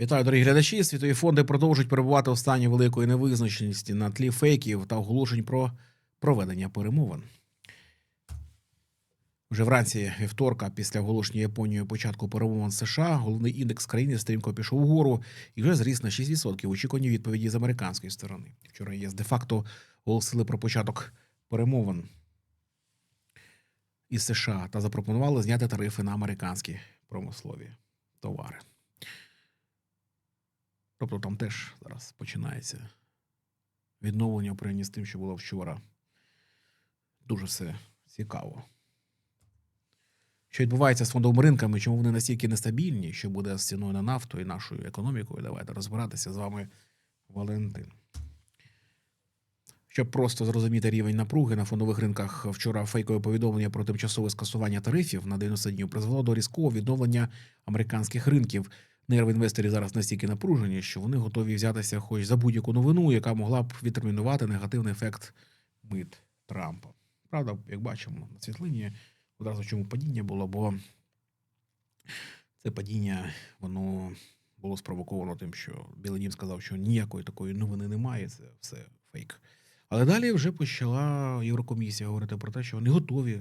Вітаю, дорогі глядачі. Світові фонди продовжують перебувати у стані великої невизначеності на тлі фейків та оголошень про проведення перемовин. Вже вранці вівторка, після оголошення Японією початку перемовин США, головний індекс країни стрімко пішов угору і вже зріс на 6% в очікуванні відповіді з американської сторони. Вчора ЄС де-факто оголосили про початок перемовин із США та запропонували зняти тарифи на американські промислові товари. Тобто там теж зараз починається відновлення в з тим, що було вчора. Дуже все цікаво. Що відбувається з фондовими ринками, чому вони настільки нестабільні, що буде з ціною на нафту і нашою економікою? Давайте розбиратися з вами, Валентин. Щоб просто зрозуміти рівень напруги на фондових ринках, вчора фейкове повідомлення про тимчасове скасування тарифів на 90 днів призвело до різкого відновлення американських ринків. Нерви інвесторів зараз настільки напружені, що вони готові взятися хоч за будь-яку новину, яка могла б відтермінувати негативний ефект мит Трампа. Правда, як бачимо на світлині, одразу чому падіння було, бо це падіння воно було спровоковано тим, що Білий Дім сказав, що ніякої такої новини немає, це все фейк. Але далі вже почала Єврокомісія говорити про те, що вони готові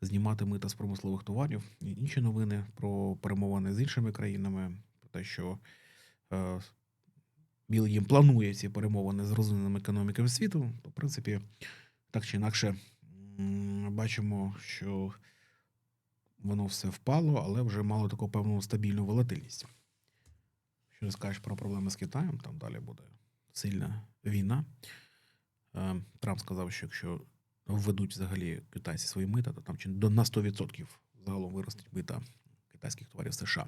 знімати мита з промислових товарів і інші новини про перемовини з іншими країнами, про те, що е, Білий Дім планує ці перемовини з розвиненими економіками світу, то, в принципі, так чи інакше, бачимо, що воно все впало, але вже мало таку певну стабільну волатильність. Що не скажеш про проблеми з Китаєм, там далі буде сильна війна. Е, Трамп сказав, що якщо введуть взагалі китайці свої мита, то там чи до на 100% загалом виростуть мита китайських товарів США.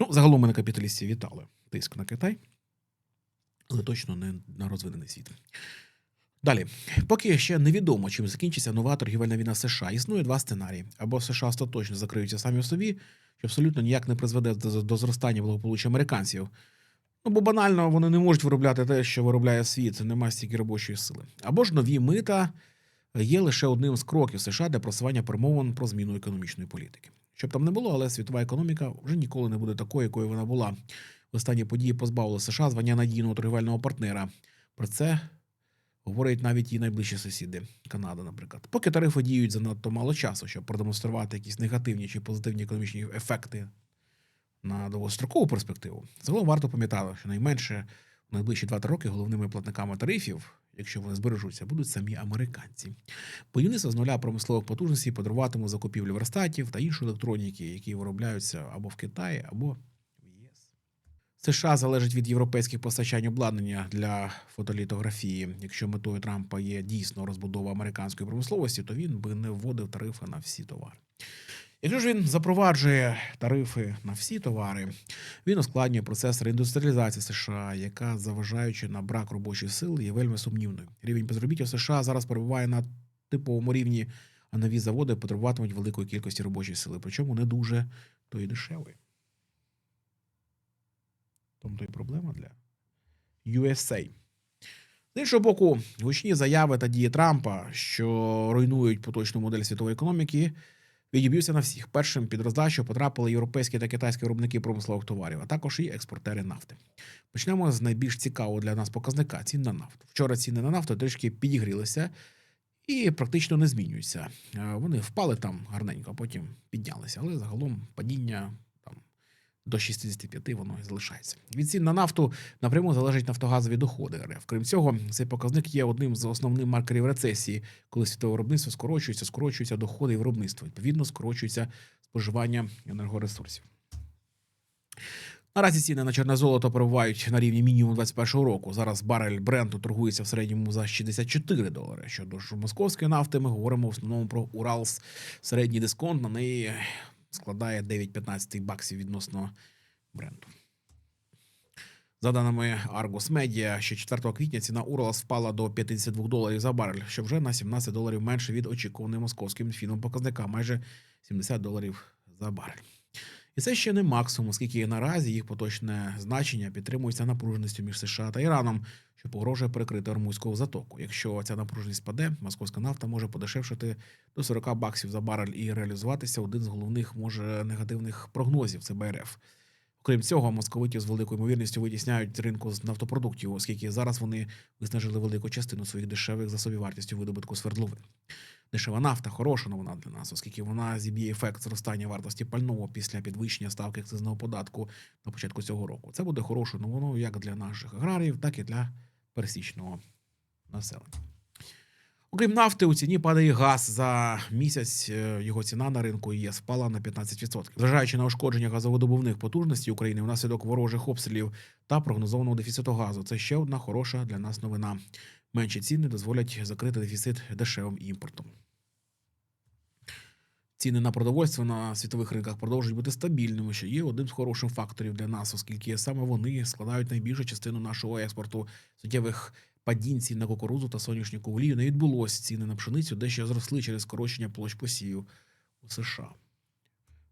Ну, загалом ми на капіталістів вітали тиск на Китай, але точно не на розвинений світ. Далі, поки ще невідомо, чим закінчиться нова торгівельна війна США. Існує два сценарії: або США остаточно закриються самі в собі, що абсолютно ніяк не призведе до зростання благополуччя американців. Ну, бо банально вони не можуть виробляти те, що виробляє світ, немає стільки робочої сили. Або ж нові мита є лише одним з кроків США для просування перемовин про зміну економічної політики. Щоб там не було, але світова економіка вже ніколи не буде такою, якою вона була. Останні події позбавили США звання надійного торгівельного партнера. Про це говорять навіть і найближчі сусіди Канада, наприклад. Поки тарифи діють занадто мало часу, щоб продемонструвати якісь негативні чи позитивні економічні ефекти на довгострокову перспективу. Загалом варто пам'ятати, що найменше в найближчі 2 роки головними платниками тарифів, якщо вони збережуться, будуть самі американці. Будівництво з нуля промислових потужностей подаруватимуть закупівлю верстатів та іншої електроніки, які виробляються або в Китаї, або в ЄС. США залежить від європейських постачань обладнання для фотолітографії. Якщо метою Трампа є дійсно розбудова американської промисловості, то він би не вводив тарифи на всі товари. Якщо ж він запроваджує тарифи на всі товари, він ускладнює процес реіндустріалізації США, яка, заважаючи на брак робочих сил, є вельми сумнівною. Рівень безробіття в США зараз перебуває на типовому рівні, а нові заводи потребуватимуть великої кількості робочої сили, причому не дуже то і дешевої. Тому то і проблема для USA. З іншого боку, гучні заяви та дії Трампа, що руйнують поточну модель світової економіки, відіб'ються на всіх. Першим під роздачу потрапили європейські та китайські виробники промислових товарів, а також і експортери нафти. Почнемо з найбільш цікавого для нас показника цін на нафту. Вчора ціни на нафту трішки підігрілися і практично не змінюються. Е, Вони впали там гарненько, а потім піднялися. Але загалом падіння до 65 воно і залишається. Від цін на нафту напряму залежать нафтогазові доходи РФ. Крім цього, цей показник є одним з основних маркерів рецесії, коли світове виробництво скорочується, скорочуються доходи і виробництво. Відповідно, скорочується споживання енергоресурсів. Наразі ціни на чорне золото перебувають на рівні мінімум 21 року. Зараз барель бренду торгується в середньому за 64 долари. Щодо ж московської нафти, ми говоримо в основному про Уралс. Середній дисконт на неї складає 9,15 баксів відносно бренду. За даними Argus Media, ще 4 квітня ціна Уралс впала до 52 доларів за барель, що вже на 17 доларів менше від очікуваної московським фіном показника, майже 70 доларів за барель. І це ще не максимум, оскільки наразі їх поточне значення підтримується напруженістю між США та Іраном, що погрожує перекрити Ормузьку затоку. Якщо ця напруженість спаде, московська нафта може подешевшити до 40 баксів за барель і реалізуватися один з головних може негативних прогнозів ЦБРФ. Крім цього, московиті з великою ймовірністю витісняють ринку з нафтопродуктів, оскільки зараз вони виснажили велику частину своїх дешевих за собівартістю видобутку свердловин. Дешева нафта хороша новина для нас, оскільки вона зіб'є ефект зростання вартості пального після підвищення ставки акцизного податку на початку цього року. Це буде хорошою новиною як для наших аграріїв, так і для пересічного населення. Окрім нафти, у ціні падає газ. За місяць е, його ціна на ринку ЄС впала на 15%. Зважаючи на ушкодження газовидобувних потужностей України внаслідок ворожих обстрілів та прогнозованого дефіциту газу. Це ще одна хороша для нас новина. Менші ціни дозволять закрити дефіцит дешевим імпортом. Ціни на продовольство на світових ринках продовжують бути стабільними, що є одним з хороших факторів для нас, оскільки саме вони складають найбільшу частину нашого експорту суттєвих падінь цін на кукурудзу та соняшникову олію не відбулось. Ціни на пшеницю дещо зросли через скорочення площ посівів у США.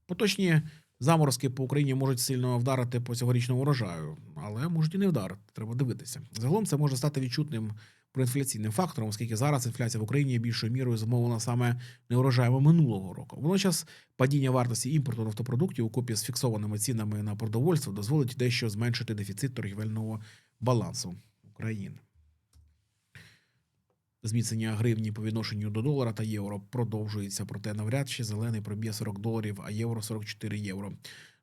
Поточні заморозки по Україні можуть сильно вдарити по цьогорічному урожаю, але можуть і не вдарити. Треба дивитися. Загалом це може стати відчутним проінфляційним фактором, оскільки зараз інфляція в Україні більшою мірою зумовлена саме неурожаями минулого року. Водночас падіння вартості імпорту нафтопродуктів у купі з фіксованими цінами на продовольство дозволить дещо зменшити дефіцит торгівельного балансу України. Зміцнення гривні по відношенню до долара та євро продовжується, проте навряд чи зелений проб'є 40 доларів, а євро 44 євро.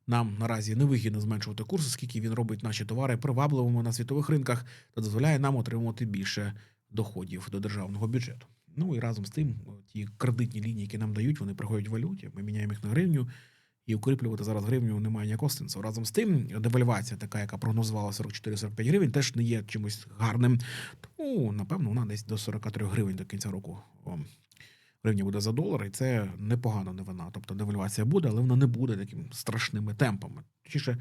Нам наразі невигідно зменшувати курс, оскільки він робить наші товари привабливими на світових ринках та дозволяє нам отримувати більше доходів до державного бюджету. Ну і разом з тим, ті кредитні лінії, які нам дають, вони приходять в валюті. Ми міняємо їх на гривню, і укріплювати зараз гривню немає ніякого сенсу. Разом з тим, девальвація, така, яка прогнозувала 44-45 гривень, теж не є чимось гарним. Тому, напевно, вона десь до 43 гривень до кінця року. О, гривня буде за долар, і це непогана новина. Тобто девальвація буде, але вона не буде таким страшними темпами. Точніше,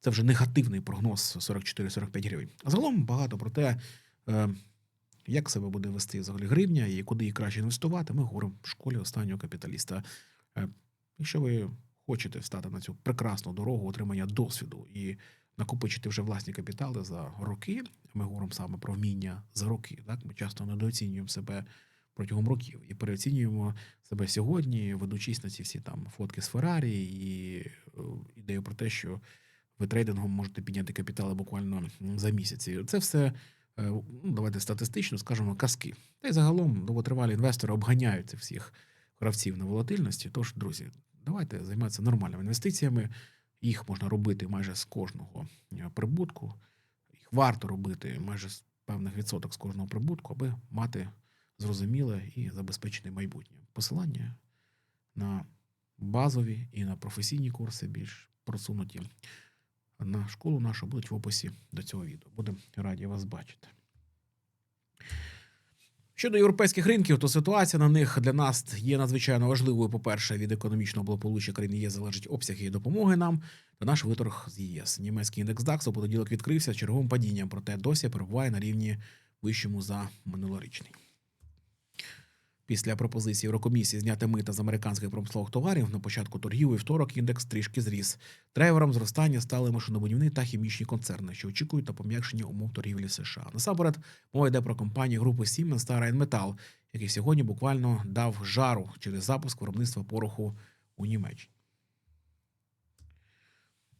це вже негативний прогноз 44-45 гривень. А загалом багато про те, е, як себе буде вести взагалі гривня і куди її краще інвестувати, ми говоримо в школі останнього капіталіста. Е, Якщо ви хочете встати на цю прекрасну дорогу отримання досвіду і накопичити вже власні капітали за роки, ми говоримо саме про вміння за роки. Так? Ми часто недооцінюємо себе протягом років і переоцінюємо себе сьогодні, ведучись на ці всі там фотки з Феррарі і е, ідею про те, що ви трейдингом можете підняти капітали буквально за місяці. Це все, е, ну, давайте статистично скажемо, казки. Та й загалом довготривалі інвестори обганяють цих всіх гравців на волатильності. Тож, друзі, давайте займатися нормальними інвестиціями. Їх можна робити майже з кожного е, прибутку. Їх варто робити майже з певних відсоток з кожного прибутку, аби мати зрозуміле і забезпечене майбутнє. Посилання на базові і на професійні курси більш просунуті на школу нашу будуть в описі до цього відео. Будемо раді вас бачити. Щодо європейських ринків, то ситуація на них для нас є надзвичайно важливою. По-перше, від економічного благополуччя країни ЄС залежить обсяг її допомоги нам та наш виторг з ЄС. Німецький індекс DAX у понеділок відкрився черговим падінням, проте досі перебуває на рівні вищому за минулорічний. Після пропозиції Єврокомісії зняти мита з американських промислових товарів на початку торгів у вівторок індекс трішки зріс. Драйвером зростання стали машинобудівні та хімічні концерни, що очікують та пом'якшення умов торгівлі США. Насамперед, мова йде про компанії групи Siemens та Rheinmetall, який сьогодні буквально дав жару через запуск виробництва пороху у Німеччині.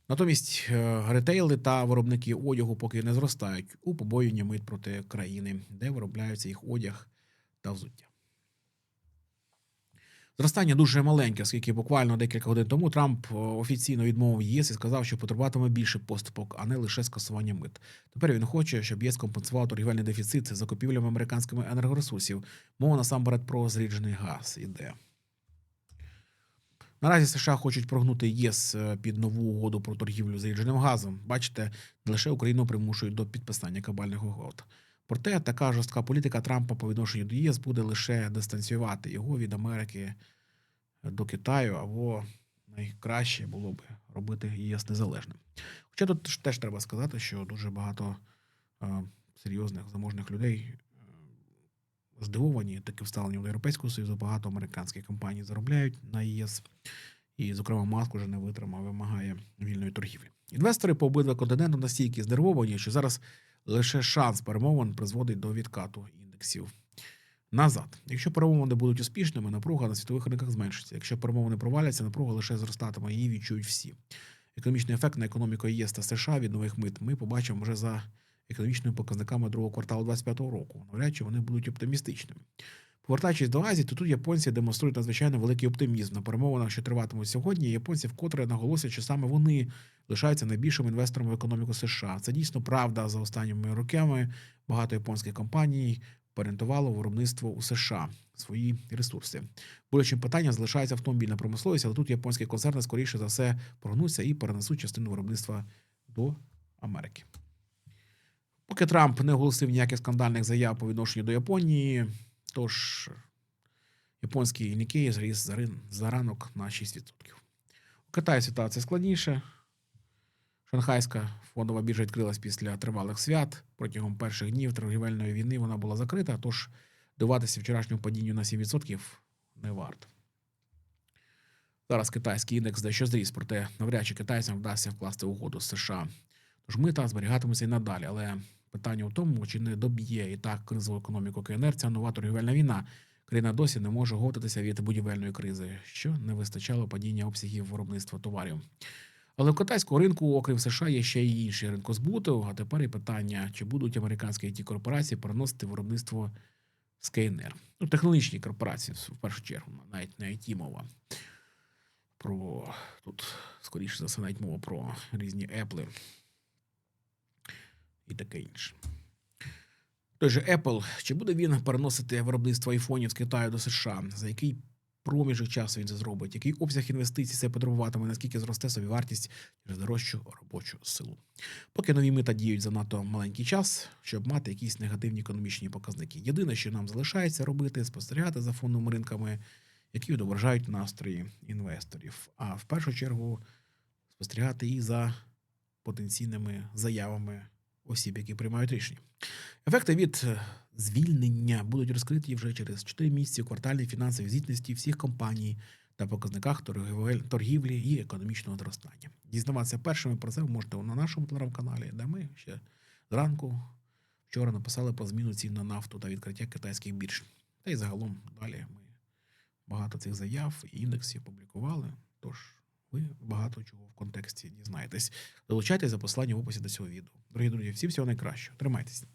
Натомість е, ретейли та виробники одягу поки не зростають у побоювання мит проти країни, де виробляються їх одяг та взуття. Зростання дуже маленьке, оскільки буквально декілька годин тому Трамп е, офіційно відмовив ЄС і сказав, що потребуватиме більше поступок, а не лише скасування мит. Тепер він хоче, щоб ЄС компенсував торгівельний дефіцит з закупівлями американськими енергоресурсів. Мова насамперед про зріджений газ іде. Наразі США хочуть прогнути ЄС е, під нову угоду про торгівлю зрідженим газом. Бачите, не лише Україну примушують до підписання кабальних угод. Проте така жорстка політика Трампа по відношенню до ЄС буде лише дистанціювати його від Америки до Китаю, або найкраще було б робити ЄС незалежним. Хоча тут теж треба сказати, що дуже багато е, серйозних заможних людей е, здивовані таким ставленням до Європейського Союзу. Багато американських компаній заробляють на ЄС. І, зокрема, Маск уже не витримав, вимагає вільної торгівлі. Інвестори по обидва континенту настільки здивовані, що зараз лише шанс перемовин призводить до відкату індексів назад. Якщо перемовини будуть успішними, напруга на світових ринках зменшиться. Якщо перемовини проваляться, напруга лише зростатиме, її відчують всі. економічний ефект на економіку ЄС та США від нових мит ми побачимо вже за економічними показниками другого кварталу 2025 року. Навряд чи вони будуть оптимістичними. Повертаючись до Азії, то тут японці демонструють надзвичайно великий оптимізм. На перемовинах, що триватимуть сьогодні, японці вкотре наголосять, що саме вони лишаються найбільшим інвестором в економіку США. Це дійсно правда. За останніми роками багато японських компаній переорієнтувало виробництво у США свої ресурси. Болючим питанням залишається автомобільна промисловість, але тут японські концерни скоріше за все прогнуться і перенесуть частину виробництва до Америки. Поки Трамп не оголосив ніяких скандальних заяв по відношенню до Японії, тож японський Нікей зріс за, ранок на 6%. У Китаї ситуація складніша. Шанхайська фондова біржа відкрилась після тривалих свят. Протягом перших днів торгівельної війни вона була закрита, тож диватися вчорашньому падінню на 7% не варто. Зараз китайський індекс дещо зріс, проте навряд чи китайцям вдасться вкласти угоду з США. Тож мита зберігатимуться і надалі. Але питання у тому, чи не доб'є і так кризову економіку КНР ця нова торгівельна війна. Країна досі не може готуватися від будівельної кризи, що не вистачало падіння обсягів виробництва товарів. Але у китайського ринку, окрім США, є ще й інші ринки збуту. А тепер і питання, чи будуть американські it корпорації переносити виробництво з КНР. Ну, технологічні корпорації, в першу чергу, навіть не IT мова. Про тут, скоріше за все, навіть мова про різні Apple і таке інше. Той же Apple, чи буде він переносити виробництво айфонів з Китаю до США? За який проміжок часу він це зробить? Який обсяг інвестицій це потребуватиме? Наскільки зросте собі вартість через дорожчу робочу силу? Поки нові мита діють занадто маленький час, щоб мати якісь негативні економічні показники. Єдине, що нам залишається робити, спостерігати за фондовими ринками, які відображають настрої інвесторів. А в першу чергу спостерігати і за потенційними заявами осіб, які приймають рішення. Ефекти від е, звільнення будуть розкриті вже через 4 місяці у квартальній фінансовій звітності всіх компаній та показниках торгівлі і економічного зростання. Дізнаватися першими про це ви можете на нашому телеграм-каналі, де ми ще зранку вчора написали про зміну цін на нафту та відкриття китайських бірж. Та й загалом далі ми багато цих заяв і індексів публікували. Тож ви багато чого в контексті дізнаєтесь. Долучайтесь за посиланням в описі до цього відео. Дорогі друзі, всім всього найкращого. Тримайтеся.